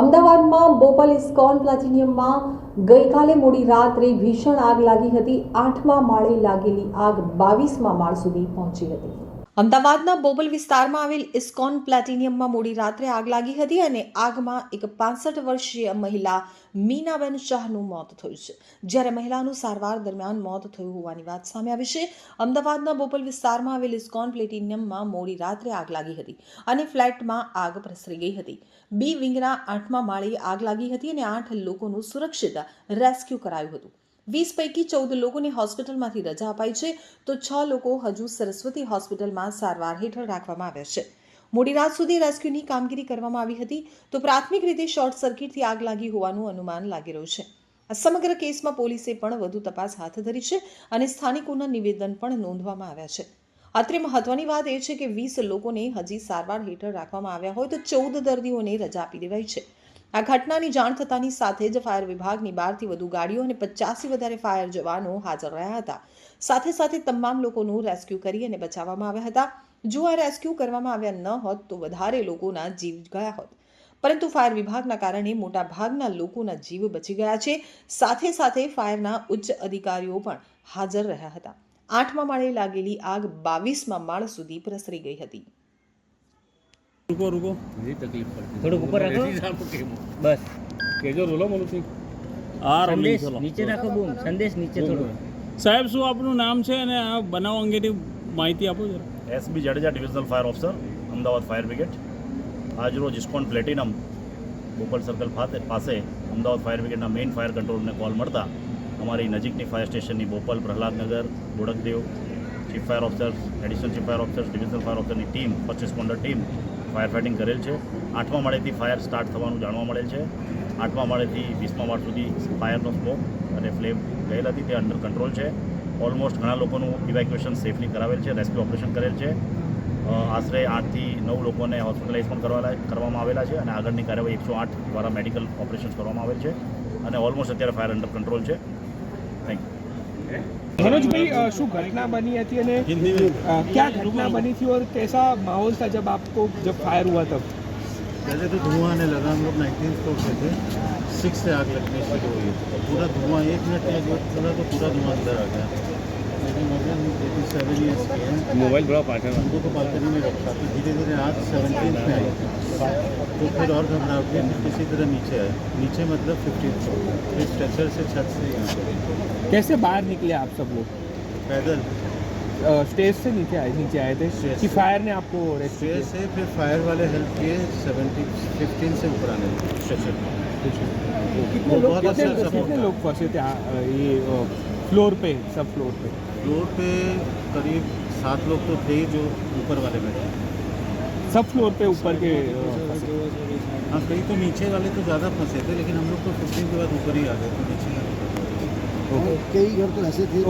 અમદાવાદમાં બોપલ ઇસ્કોન પ્લાટિનિયમમાં ગઈકાલે મોડી રાત્રે ભીષણ આગ લાગી હતી. આઠમા માળે લાગેલી આગ બાવીસમા માળ સુધી પહોંચી હતી. અમદાવાદના બોબલ વિસ્તારમાં આવેલ ઇસ્કોન પ્લેટિનિયમમાં મોડી રાત્રે આગ લાગી હતી અને આગમાં એક પાસઠ વર્ષીય મહિલા મીનાબેન શાહનું મોત થયું છે. જ્યારે મહિલાનું સારવાર દરમિયાન મોત થયું હોવાની વાત સામે આવી છે. અમદાવાદના બોબલ વિસ્તારમાં આવેલ ઇસ્કોન પ્લેટિનિયમમાં મોડી રાત્રે આગ લાગી હતી અને ફ્લેટમાં આગ પ્રસરી ગઈ હતી. બી વિંગના આઠમા માળે આગ લાગી હતી અને આઠ લોકોનું સુરક્ષિત રેસ્ક્યુ કરાયું હતું. વીસ પૈકી ચૌદ લોકોને હોસ્પિટલમાંથી રજા અપાઈ છે. તો છ લોકો હજુ સરસ્વતી હોસ્પિટલમાં સારવાર હેઠળ રાખવામાં આવ્યા છે. મોડી રાત સુધી રેસ્ક્યુની કામગીરી કરવામાં આવી હતી. તો પ્રાથમિક રીતે શોર્ટ સર્કિટથી આગ લાગી હોવાનું અનુમાન લાગી રહ્યું છે. આ સમગ્ર કેસમાં પોલીસે પણ વધુ તપાસ હાથ ધરી છે અને સ્થાનિકોના નિવેદન પણ નોંધવામાં આવ્યા છે. અત્રે મહત્વની વાત એ છે કે વીસ લોકોને હજી સારવાર હેઠળ રાખવામાં આવ્યા હોય તો ચૌદ દર્દીઓને રજા આપી દેવાઈ છે. આ ઘટનાની જાણ થતાની સાથે જ ફાયર વિભાગની બારથી વધુ ગાડીઓ અને પચાસથી વધારે ફાયર જવાનો હાજર રહ્યા હતા. સાથે સાથે તમામ લોકોનું રેસ્ક્યુ કરી અને બચાવવામાં આવ્યા હતા. જો આ રેસ્ક્યુ કરવામાં આવ્યા ન હોત તો વધારે લોકોના જીવ ગયા હોત. પરંતુ ફાયર વિભાગના કારણે મોટા ભાગના લોકોના જીવ બચી ગયા છે. સાથે સાથે ફાયરના ઉચ્ચ અધિકારીઓ પણ હાજર રહ્યા હતા. આઠમા માળે લાગેલી આગ બાવીસમાં માળ સુધી પ્રસરી ગઈ હતી. રૂકો રૂકો તકલીફ પડતી. થોડુંક ઉપર રાખો. બસ. કેજો રોલો મનુસિંહ આ સંદેશ નીચે રાખો બૂમ. સંદેશ નીચે થોડો સાહેબ શું આપનું નામ છે અને આ બનાવ અંગેની માહિતી આપો જરા. SB Jadeja divisional fire officer Ahmedabad fire brigade. આજરોજ ઇસ્કોન પ્લેટિનમ બોપલ સર્કલ ખાતે પાસે અમદાવાદ ફાયર બ્રિગેડના મેઇન ફાયર કંટ્રોલને કોલ મળતા અમારી નજીકની ફાયર સ્ટેશનની Bopal Prahladnagar Bodakdev chief fire officers additional chief fire officers divisional fire ઓફિસરની team first responder team fire fighting કરેલ છે. આઠમા માળેથી ફાયર સ્ટાર્ટ થવાનું જાણવા મળેલ છે. આઠમા માળેથી વીસમા માળ સુધી ફાયરનો સ્મોક અને ફ્લેમ ગયેલ હતી. તે અંડર કંટ્રોલ છે. ઓલમોસ્ટ ઘણા લોકોનું ઇવેક્યુએશન સેફલી કરાવેલ છે. રેસ્ક્યુ ઓપરેશન કરેલ છે. આશરે આઠથી નવ લોકોને હોસ્પિટલાઇઝ પણ કરવા કરવામાં આવેલા છે અને આગળની કાર્યવાહી એકસો આઠ દ્વારા મેડિકલ ઓપરેશન્સ કરવામાં આવેલ છે. અને ઓલમોસ્ટ અત્યારે ફાયર અંડર કંટ્રોલ છે. થેન્ક યુ मनोज भाई अ, शू घटना बनी थी અને अ, क्या घटना बनी थी और कैसा माहौल था जब आपको जब फायर हुआ तब पहले तो धुआं आने लगा हम लोग नाइनटीन फ्लोर पे थे सिक्स से आग लगनी शुरू हुई तो पूरा धुआं एक मिनट में जो चला तो पूरा धुआं अंदर आ गया लेकिन मुझे एटी सेवन ईयर्स की मोबाइल बड़ा पार्टनर हमको तो में तो धीरे धीरे आज सेवनटीन में आई। तो फिर और घबराहटें किसी तरह नीचे आए। नीचे मतलब फिफ्टीन फिर स्ट्रेचर से छत से यहाँ कैसे बाहर निकले आप सब लोग? पैदल। स्टेज से नीचे आए नीचे आए थे कि फायर ने आपको स्टेज से फिर फायर वाले हेल्प किए सेवेंटी फिफ्टीन से ऊपर आने अच्छा, अच्छा। कितने अच्छा लोग कितने लोग फंसे थे ये फ्लोर पे सब फ्लोर पे? फ्लोर पे करीब सात लोग तो थे जो ऊपर वाले बैठे। सब फ्लोर पे ऊपर के हाँ कहीं तो नीचे वाले तो ज़्यादा फंसे थे लेकिन हम लोग तो फिफ्टीन के बाद ऊपर ही आ गए थे नीचे। कई घर तो ऐसे थे